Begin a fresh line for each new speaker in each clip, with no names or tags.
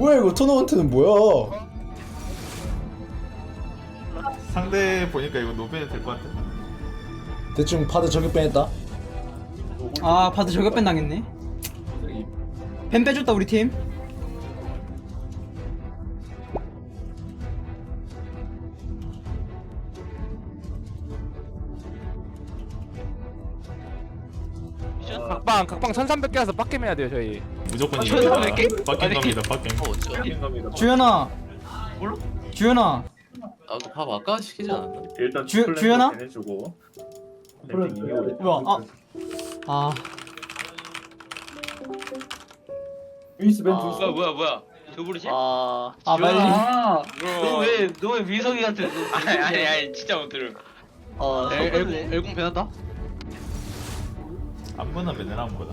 뭐야 이거 토너먼트는 뭐야?
상대 보니까 이거 노벤이 될 것 같아.
대충 파드 저격 빼냈다.
아 바드 저격밴 당했네 밴 빼줬다 우리 팀
각방 각방 1300개라서 빡겜 해야 돼요 저희
무조건
아,
이겨.
저희가 몇 개?
빡겜 갑니다. 빡겜.
주연아 주연아
나도 밥 아까 시키지 않았나?
일단
주-
플랜
주연아?
해주고
뭐야 아 아,
윈스 벤
뭐야 뭐야 뭐야 저 부르지?
아,
아 빨리
너왜 너왜 민석이 같은?
아니 아니 아니 진짜 못 들음
어, 엘
엘공 변한다?
아무나 맨날 아무거나.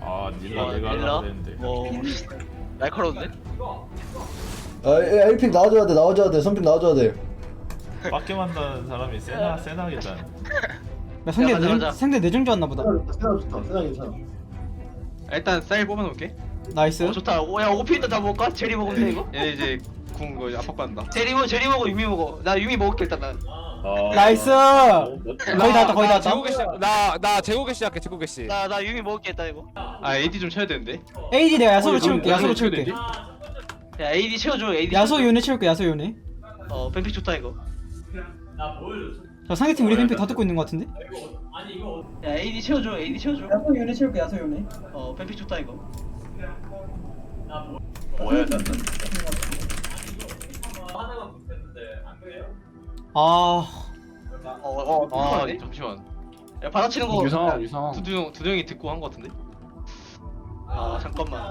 아 닐라 내가
닐라?
하려고 했는데.
뭐 날카로운데?
아 에이핑 나와줘야 돼 나와줘야 돼 선픽 나와줘야 돼.
빡겜 한다는 사람이 세나 세나겠다.
야, 상대
야, 가자,
내정
가자.
상대 내정주 왔나 보다
세나 좋다 세나 괜찮아
일단 쌀 뽑아놓을게
나이스
어 좋다. 오, 야 오피도 다 먹을까? 제리 먹으면 돼 이거?
얘 이제 궁 이거 압박받는다
제리 먹 제리 먹어 유미 먹어. 나 유미 먹을게 일단 난.
아,
나이스
어, 뭐-
거의 다 왔다 거의 다 왔다
시작 나나 제국의 시작해 제국의
시나나 유미 먹을게 일단 이거.
아 AD 좀 쳐야 되는데
AD 내가 야소로 채울게 야소로 채울게
야 AD 채워줘 AD.
야소 요네 채울게 야소 요네
어 뱀픽 좋다 이거.
자 상대팀 우리 뱀픽 다 듣고 있는 것 같은데
야 AD 채워줘 AD 채워줘.
야소 요네 채울게 야소 요네
어 뱀픽 좋다 이거.
뭐야 난
아
어어
아
어,
잠시만
야 받아치는 거.
유성 유성
두두형 두두 형이 듣고 한 거 같은데?
아 잠깐만.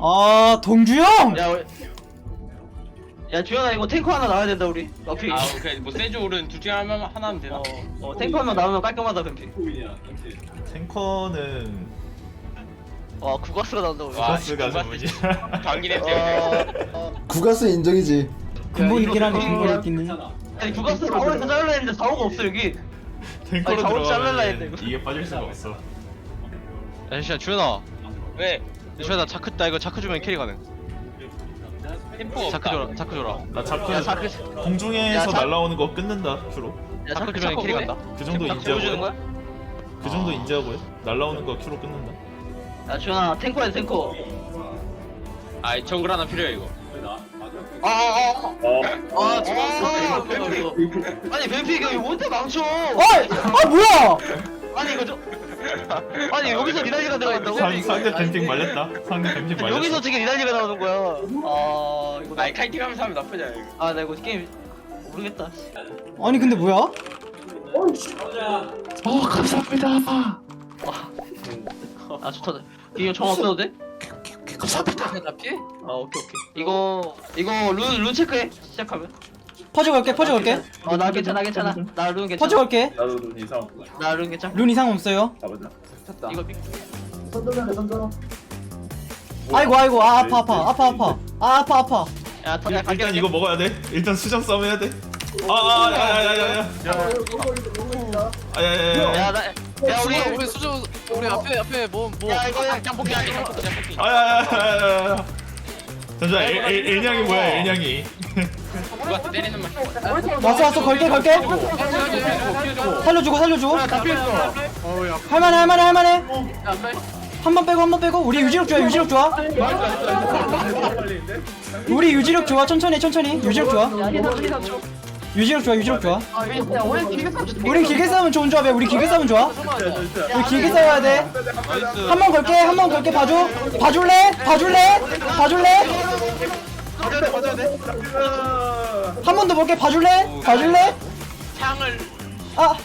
아 동주 형
야 왜? 야 주현아 이거 탱커 하나 나와야 된다 우리. 어피.
아 오케이 뭐 세주 오른 둘 중에 하나, 하나 하면 되나?
어, 어 탱커 하나 나오면 깔끔하다 뱀픽.
탱커는
와 국가스가 나온다 우리.
와,
버스가 좀 뭐지?
방귀
어,
냄새
어,
구가스 인정이지.
근본 있긴 하네 근본 있긴 해
아니 국가스 4월에서 잘라야 했는데 4호가 없어 여기.
탱커로
아니, 했네,
들어가면
이거.
이게 빠질 수가 없어.
야 잠시만 주현아
왜?
주현아 차크 나 이거 차크 주면 캐리 가능
템포
차크 줘라 차크 줘라
나 자꾸
야 자크.
공중에서
야, 자-
날라오는 거 끊는다 주로.
자크
주면 캐리
왜?
간다
그 정도
자크
인지하고요.
거야?
그 정도 인지하고요. 날라오는 거 큐로 끊는다.
야 주현아 탱커야 탱커.
아이 정글 하나 필요해 이거
아 아아.
어.
아 죽었어. 아니 뱀픽 이거 뭔데 망쳐?
어이! 아 뭐야
아니 이거 저. 아니 여기서 니달리가 들어가 있다고?
상, 상대 뱀픽 말렸다. 상대 뱀픽 말렸어.
여기서 어떻게 니달리가 나오는 거야? 아 이거 나.
아이 카이팅 하면서 하면 나쁘지 않아 이거
아 나 이거 게임 모르겠다.
아니 근데 뭐야
아 좋다. 이거 정 없어도 돼?
나 피해?
아 오케이 오케이. 이거 이거 룬 룬 체크해 시작하면.
퍼져 갈게 퍼져 갈게
어 나 괜찮아 괜찮아. 나룬 괜찮아.
퍼져 갈게
나도 눈 이상
나 룬 괜찮아.
룬 이상 없어요
가보자
이거 픽.
선전하네 선전
아이고 아이고 아 아파 아파 아파 아파 아 아파 아파
야, 더, 야,
일단
갈게,
이거 먹어야 돼. 일단 수정 싸움 해야 돼. 아야야야야야. 아야야 야.
야, 나, 야, 우리,
우리 수저 우리 앞에 앞에 뭐뭐
야, 이거, 야,
짬뽕기 아니 짬뽕기 짬뽕기
아야야야야. 잠시만 뭐야 애냥이.
누가 때리는 말.
왔어 왔어 걸게 걸게. 살려주고 살려주고. 할만해 할만해 할만해. 한 번 빼고 한 번 빼고. 우리 유지력 좋아 유지력 좋아. 우리 유지력 좋아. 천천히 천천히. 유지력 좋아 유지력 좋아 유지력 좋아. 우리 길게 싸우면 좋은 조합이야. 우리 길게 싸우면 좋아. 우리 길게 싸워야 돼 한 번 걸게 한 번 걸게. 봐줘. 봐줄래? 봐줄래? 봐줄래? 한번 더 볼게. 봐줄래? 봐줄래?
창을.
아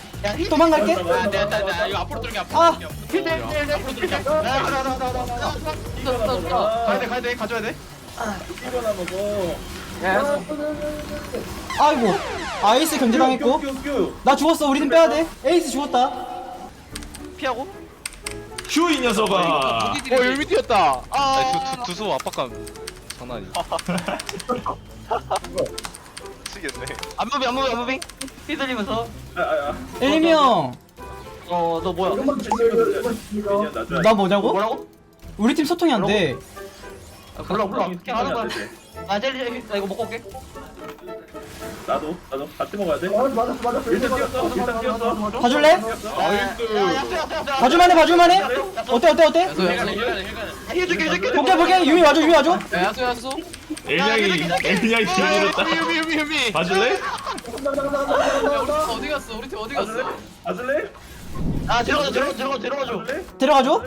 도망갈게.
아 내가 나, 나 이거 앞으로 들게 앞으로
아
들게 앞으로 들게. 가야 돼 가야 돼 가져야 돼.
이거나 먹어
아이고 아이스 견제당했고. 나 죽었어. 우리 팀 빼야 돼. 에이스 죽었다.
피하고.
휴 이 녀석아.
어 열미 뛰었다.
아, 두, 두, 두수 압박감 장난 아니야
안무빙, 안무빙, 안무빙. 휘둘리면서.
엘리미 형.
어너 뭐야?
이것만 챙겨줘야 돼. 그냥 놔줘야
나 뭐냐고?
뭐라고?
우리 팀 소통이 안 돼.
아, 몰라 몰라 그냥 하는 거야. 아 젤리 나 이거 먹고 올게
나도 나도 같이 먹어야 돼.
어 맞았어 맞았어
일단 뛰었어. 일단 뛰었어.
봐줄래? 봐줄만해 봐줄만해? 어때 어때 어때?
해줄게 해줄게
볼게 볼게 유미 와줘 유미 와줘
야수 야수
엘냥이 엘냥이 길들였다
유미 유미 유미
봐줄래?
어디 갔어 우리 팀 어디 갔어
아줄래?
아 들어가줘 들어가줘 들어가줘 들어가줘?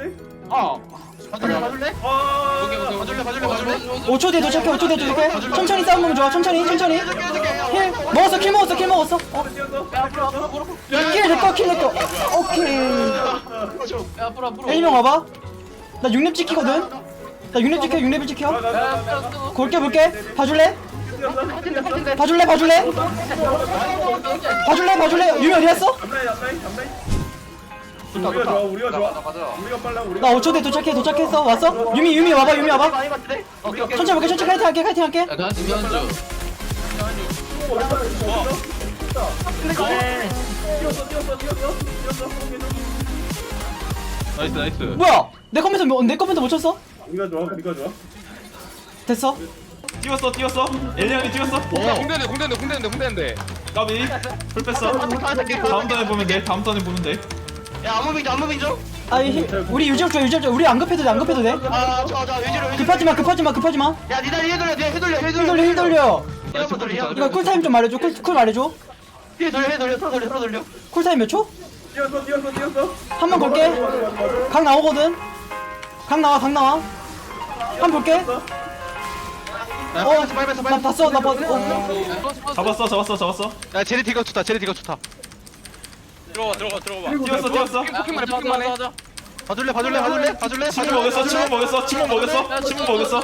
어 봐줄래 봐줄래
아.
봐줄래 봐줄래 봐줄래
5초 뒤에 도착해 5초 뒤에 도착해 천천히 싸움 보면 좋아 천천히 천천히 힐 먹었어 킬 먹었어 킬 먹었어 어? 킬 내꺼 킬 내꺼 오케이
야 앞으로 앞으로
1명 와봐 나 6렙 찍히거든 나 6렙 찍혀 6렙을 찍혀
야
볼게 볼게 봐줄래? 봐줄래 봐줄래? 봐줄래 봐줄래 유미 어디 갔어?
앞라인 앞라인 앞라인. 우리가 좋아 우리가 좋아. 우리가 빨라 우리가.
나 5초 뒤에 도착해 도착했어 왔어? 유미 유미 와봐 유미 와봐.
많이 봤는데 오케이 오케이.
천천히 볼게 천천히 카이팅 할게 카이팅 할게.
야 나한테 미안줘.
뛰었어 뛰었어 뛰었어 뛰었어.
나이스 나이스.
뭐야? 내 컴퓨터 뭐- 내 컴퓨터 못 쳤어?
우리가 좋아 우리가 좋아.
됐어?
뛰었어 뛰었어. 엘냥이 뛰었어.
공대인데 공대인데 공대인데 공대인데.
까비. 풀 뺐어. 다음 턴에 보면 돼 다음 턴에 보면 돼
야 안무 빙죠 안무 빙죠
아이 힐- 우리 유지업 줘 유지업 줘. 우리 안 급해도 돼안 급해도 돼.
아저저 위주로 위주로.
급하지 마 급하지 마 급하지마.
야 니들 힐 돌려 힐 돌려
힐힐
돌려
돌려 힐 돌려.
힐 한번 돌려
이거 쿨타임 좀 말해줘 쿨, 쿨 말해줘.
힐 돌려 힐 돌려 서 돌려 서 돌려.
쿨타임 몇 초?
뛰었어 뛰었어 뛰었어.
한 번 볼게. 각 나오거든. 각 나와 각 나와. 한 번 볼게. 어, 나 봤어, 나 봤어. 어.
잡았어 잡았어 잡았어.
야 제리 디가 좋다 제리 디가 좋다 들어가 들어가 들어가.
뛰었어 뛰었어.
포킹만 해 포킹만 해 봐줄래 봐줄래 봐줄래 봐줄래?
침묵 먹였어 침묵 먹였어 침묵 먹였어 침묵 먹였어.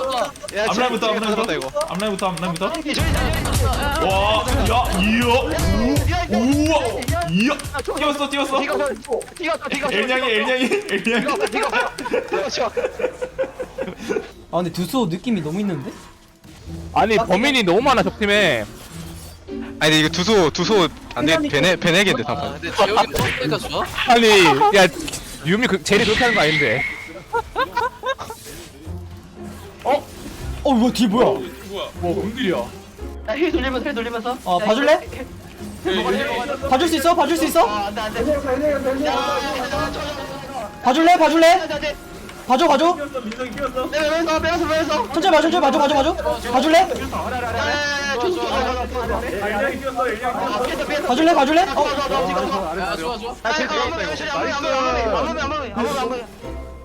야
앞라인부터 앞라인부터
이거
앞라인부터 앞라인부터 와 야 이야 우 우와 이야 뛰었어 뛰었어.
뛰었어 뛰었어.
엘냥이 엘냥이 엘냥이.
아, 근데 두수 느낌이 너무 있는데?
아니 범인이 너무 많아 적팀에
아니 근데 이거 두소 두소 안돼 베네 베네겠는데 단판
근데 재혁이 너니까 좋아? 아니 야 유미 그 제리 그렇게 하는 거 아닌데
어, 뭐야, 뒤 뭐야?
야힐 돌리면서 힐 돌리면서
어, 봐줄래? 봐줄 수 있어? 봐줄 수 있어?
안돼 안돼
봐줄래? 봐줄래?
안돼
봐줘, 봐줘.
빼면서 빼면서 빼면서
천천히 봐줘, 천천히 봐줘, 봐줘, 봐줘. 봐줄래?
야야야 야.
봐줄래? 봐줄래? 어,
야 좋아 좋아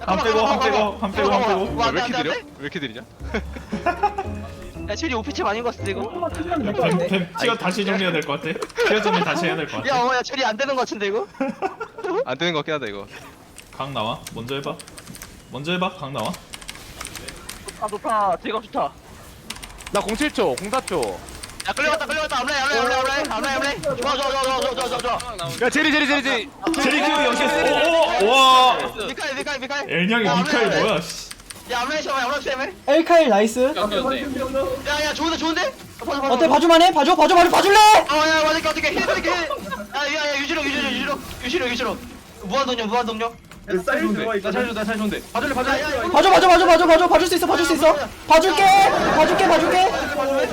한 빼고 한 빼고 한 빼고 한 빼고.
왜 이렇게 느려? 왜 이렇게 느리냐?
야 체리 오피치 것 같은데 이거?
티어 다시 정리해야 될 것 같아. 티어 정리 다시 해야 될것 같아.
야어야 체리 안 되는 것 같은데 이거?
안 되는 거 같긴 하다 이거.
각 나와. 먼저 해봐. 먼저 해봐. 각 나와.
아 좋다 제가 좋다
나 07초 04초.
야 끌려갔다 끌려갔다. 암라인 암라인 암라인 암라인 암라인 좋아 좋아 좋아 좋아 좋아 좋아 좋아.
야 제리 제리 제리 제리.
제리 키우 연계했어 오와.
미카엘 미카엘 미카엘.
엘냥이
야, 암라인,
뭐야 씨.
야 암라인 셔 암라인 셔
엘카일 나이스.
야야 좋은데 좋은데?
어때? 봐줄만해? 봐줘, 봐줘, 봐줘, 봐줄래?
어야 맞을게 어떻게. 힐 어떻게 야야야 유지로 유지로 유지로. 유지로 유지로. 무한동력 무한동력
사이즈 좋아 이거.
나 살려준대
봐줄래 봐줄래
봐줘, 봐줘, 봐줘, 봐줘, 봐줘, 봐줄 수 있어, 봐줄 수 있어. 봐줄게, 봐줄게, 봐줄게.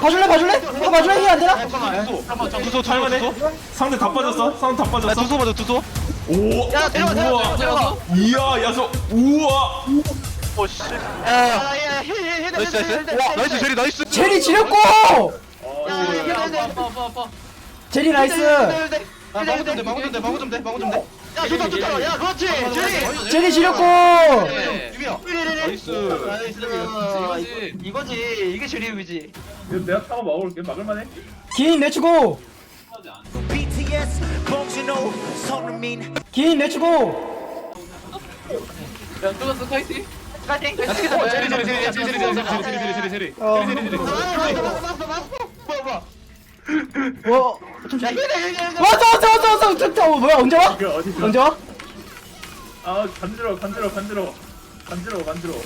봐줄래, 봐줄래? 아, 봐줄래? 힐안 되나?
두소
할만해
두소
상대 다 빠졌어 상대 다
나
빠졌어
두소 맞아 두소
오
야 데려가
우와
데려가
이야 야소 우와
오씨
야야야 힐힐힐
나이스 나이스 와 나이스 제리 나이스
제리 지렸고! 제리 나이스.
방어 좀돼 방어 좀돼 방어 좀돼 방어 좀돼
야 좋다 좋다 야 그렇지 제리
제리 지렸고!
유미야
나이스
나이스
이거지.
이거지 이게 제리유미지
이거 내가 타고 먹어볼게 막을만해.
기인 내추고! 기인 내추고!
야 뚫었어 카이팅
파이팅
제리 제리 제리 제리 제리 제리 제리 제리 제리 제리 제리
어,
뭐야
뭐,
야 힐해 힐해
왔어, 왔어, 왔어, 왔어! 됐다. 어, 뭐야, 언제 와?
이거 어디 있어?
언제 와?
아 간지러워 간지러워 간지러워. 간지러워 간지러워.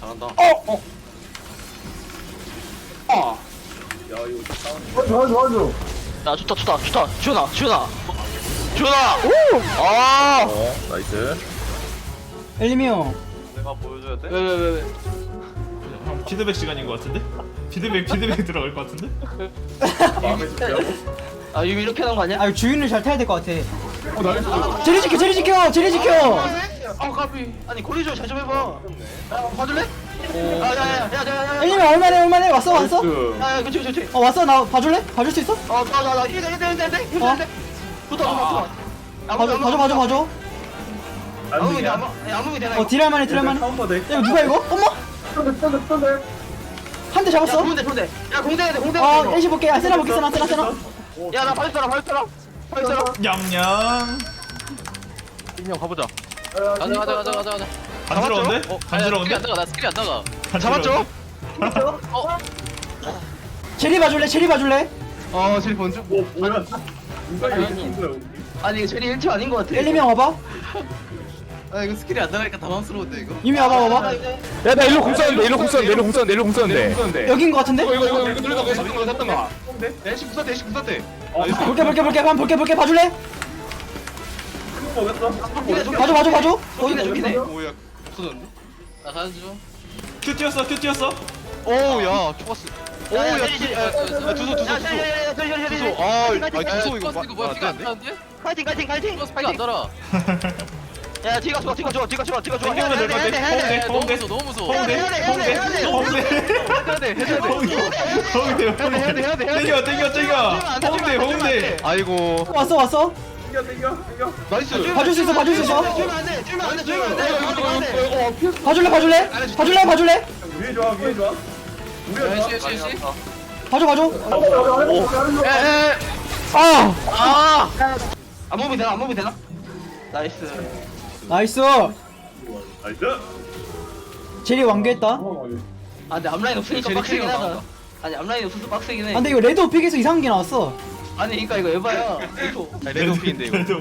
잘한다.
어, 어.
야 이거 싸우네.
어 좋아 좋아 좋아.
야 좋다 좋다 좋다. 지훈아 지훈아. 지훈아! 오아!
어 나이스.
엘리미 형
왜왜왜
형 피드백 시간인 것 같은데? 피드백 피드백 들어갈 것 같은데?
마음에 준비하고
아 유미 이렇게 하는 거 아니야?
아 이거 주인을 잘 타야 될 것 같아.
어 나이스.
제리 지켜 제리 지켜 제리 지켜.
아 까비. 아니 콜리저 잘좀 해봐. 야 봐줄래? 야야야야야야.
엘리미 형 얼마네 얼마네 왔어 왔어?
야야 그치 그치 그치
어 왔어? 나 봐줄래? 봐줄 수 있어?
어나나나. 이대 이대 이대 이대 이대
어?
이대 좋다 좋다 좋다.
봐줘 봐줘 봐줘 봐줘.
아무 아무미 되나
어 딜할 만해 딜할 만해. 야
한번 돼
이거 누가 이거? 어머 한대
야
잡았어?
공대 공대. 야 공대 돼 공대.
어 엘시 볼게. 아 세나 볼게 세나 세나 세나.
야나 발써라 발써라. 발써라.
냠냠.
인형 가보자. 가자 가자 가자 가자 가자.
간지러운데?
어,
간지러운데?
안 나가 나 스킬이 안 나가.
잡았죠?
제리 봐줄래? 제리 봐줄래?
어 제리 본주
뭐 뭐야? 누가
아니. 제리 1초 아닌 거 같아.
엘리미 형 와봐
아 이거 스킬이 안 나가니까 당황스러운데 이거
유미 와봐 와봐
야나 일로 공 쏘는데 일로 공 쏘는데 일로 공 쏘는데 일로 공 쏘는데
여긴 거 같은데?
이거 이거 이거 누르다 거 잡던 거 잡던 거
대시 부사대 대시 부사대
볼게 볼게 볼게 한번 볼게 볼게 봐줄래? 봐줘 봐줘 봐줘
좋긴 해
뭐야 없어졌네
나 가는 중
큐 뛰었어 큐 뛰었어
오야 초가스
야야
오야 두소 두소 두소 두소 아 아, 두소 이거
이거
마-
뭐야
안
피가 안? 나는데?
파이팅 파이팅 파이팅
이거 스파이가 안 달아
야 뒤가 좋아 뒤가 좋아 뒤가 좋아 뒤가 좋아.
될것 같아
해야 돼,
홍대
해야 돼,
너무
홍대
무서워 너무 무서워.
홍대
해야 돼, 해야 돼, 해야 돼,
홍대
해야 돼.
홍대
해야 돼, 해야 돼, 해야 돼, 해야 돼, 해야 돼, 해야 돼, 해야 돼.
땡겨 땡겨 땡겨. 홍대 홍대
아이고.
왔어 왔어?
땡겨 땡겨 땡겨.
나이스.
봐줄 수 있어 봐줄 수 있어?
주면 안 돼, 주면 안 돼, 주면 안 돼, 주면 안 돼.
봐줄래 봐줄래? 봐줄래 봐줄래?
위에 좋아 위에 좋아. 우리가 좋아.
시, 시, 시.
봐줘 봐줘.
안 먹으면 되나? 안 먹으면 되나? 나이스.
나이스
나이스
제리 완결했다
아아 근데 앞라인 없으니까 빡세긴 하다. 아니 앞라인 없어서 빡세긴 해.
근데 이거 레드 오픽에서 이상한 게 나왔어
아니 그러니까 이거 에바야. 이거.
레드 오피인데 이거
레드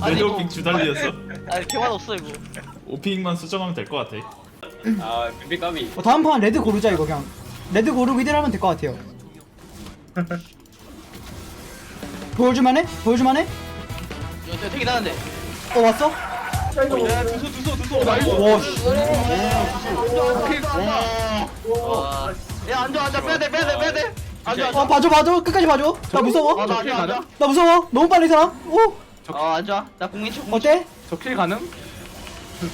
아니,
레드
이거-
오핑 주달리였어
아니 개맛 없어 이거.
오핑만 수정하면 될 것 같아
어, 다음 판 레드 고르자 이거 그냥 레드 고르고 이대로 하면 될 것 같아요 보여줄만해? 보여줄만해?
이거 되게 나는데.
어 왔어?
야 두소 두소 두소 나이스
와 씨
야 앉아 앉아 빼야 돼 빼야 돼 빼야 돼. 앉아 앉아.
어 봐줘 봐줘 끝까지 봐줘 나 무서워
아, 나 앉아 앉아.
나 무서워 너무 빨리 살아
오어 앉아. 나 공인치.
어때?
저킬 가능?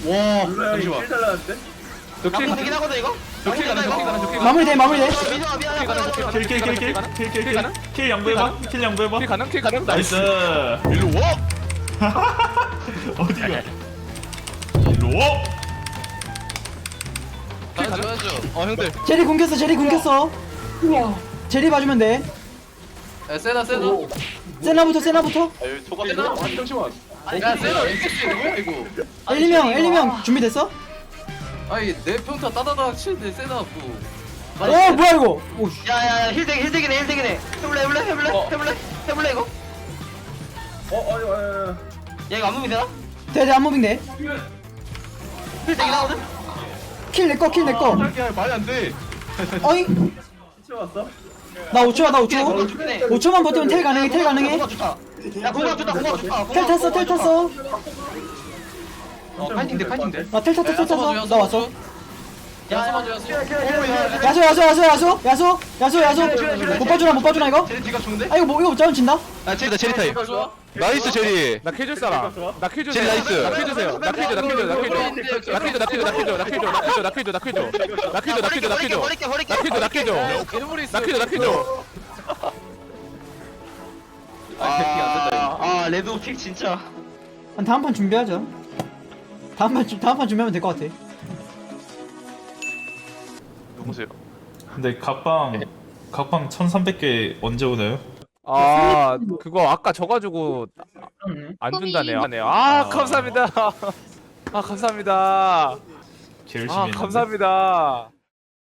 몰라
잠시만.
킬 잘라는데
나공 되긴 하거든 이거.
저킬 가능 저킬 가능 저킬 가능
마무리 돼 마무리돼
민호아 미안해.
킬킬킬킬 킬킬킬 양보해봐 킬 양보해봐
킬 가능 킬 가능
나이스
일로 와
어디가 와
가야죠 가야죠
어 형들.
제리 궁켰어 제리 궁켰어. 제리 봐주면 돼.
야 세나 세나.
세나부터 세나부터.
세나.
잠시만.
야 세나 이게 쓰는 거야 이거
엘리명 엘리명 준비됐어?
아니 내 평타 따다닥 치는데 세나 뭐.
어 뭐야 이거? 오 씨.
야야야 힐대기 힐대기네 힐대기네. 해볼래 해볼래 해볼래? 해볼래? 해볼래 이거.
어 아니 아니
야 이거 안 먹으면 되나?
대대 안무빙 돼
힐대기 나거든.
킬 내꺼 킬 내꺼
야 말이 안돼.
어이.
치워왔어
나 5초야
나야
5초.
공간 좋긴 해.
5초만 버티면 텔 가능해 텔 가능해.
야 공간 좋다. 공간 좋다.
텔 탔어 텔 탔어?
어 파이팅 돼 파이팅 돼
나 텔 탔어 텔 탔어. 나 왔어
야수 맞아 야수
야수 야수 야수 야수 야수 야수 야수 못 봐주나 못 봐주나 이거?
제리 뒤가 좋은데?
아 이거 뭐 이거 못 잡으면 진다
아 제리다 제리
좋아
나이스 제리
나 킬줄 사람 나 킬줄
제리 나이스
나 킬주세요 나 킬줘 나 킬줘 나 킬줘 나 킬줘 나 킬줘 나 킬줘 나 킬줘 나 킬줘 나 킬줘 나 킬줘 나 킬줘 나 킬줘 나 킬줘 나
버릴게 버릴게.
나 킬줘 나 킬줘 나 킬줘
아, 아 레드 오픽 진짜.
아, 다음 판 준비하자 다음 판 주- 다음 판 준비하면 될 것 같아
누구세요?
근데 각방 각방 1300개 언제 오나요?
아 그거 아까 져가지고 안 준다네요. 아 감사합니다. 아 감사합니다.
개 열심히
아
했는데?
감사합니다